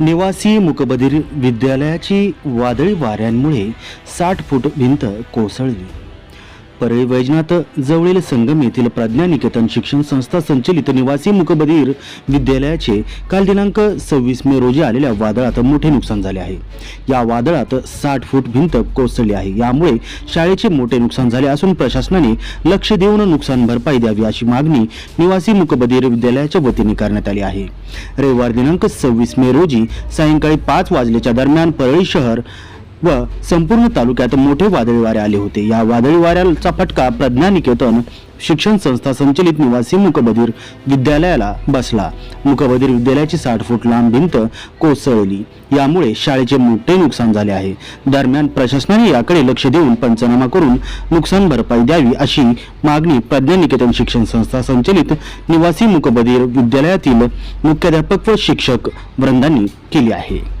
निवासी मुकबधीर विद्यालयाची वादळी वाऱ्यांमुळे साठ फूट भिंत कोसळली. परळी वैजनाथ जवळील संगम येथील प्रज्ञा निकेतन शिक्षण संस्था संचलित निवासी मुकबधीर विद्यालयाचे काल दिनांक सव्वीस मे रोजी आलेल्या वादळात मोठे नुकसान झाले आहे. या वादळात साठ फूट भिंत कोसळली आहे. यामुळे शाळेचे मोठे नुकसान झाले असून प्रशासनाने लक्ष देऊन नुकसान भरपाई द्यावी अशी मागणी निवासी मुकबधीर विद्यालयाच्या वतीने करण्यात आली आहे. रविवार दिनांक सव्वीस मे रोजी सायंकाळी पाच वाजल्याच्या दरम्यान परळी शहर व संपूर्ण तालुक्यात मोठे वादळी वारे आले होते. या वादळी वाऱ्याचा फटका प्रज्ञा निकेतन शिक्षण संस्था संचलित निवासी मुकबधीर विद्यालयाला बसला. मुकबधीर विद्यालयाची साठ फूट लांब भिंत कोसळली. यामुळे शाळेचे मोठे नुकसान झाले आहे. दरम्यान प्रशासनाने याकडे लक्ष देऊन पंचनामा करून नुकसान भरपाई द्यावी अशी मागणी प्रज्ञा निकेतन शिक्षण संस्था संचलित निवासी मुकबधीर विद्यालयातील मुख्याध्यापक व शिक्षक वृंदांनी केली आहे.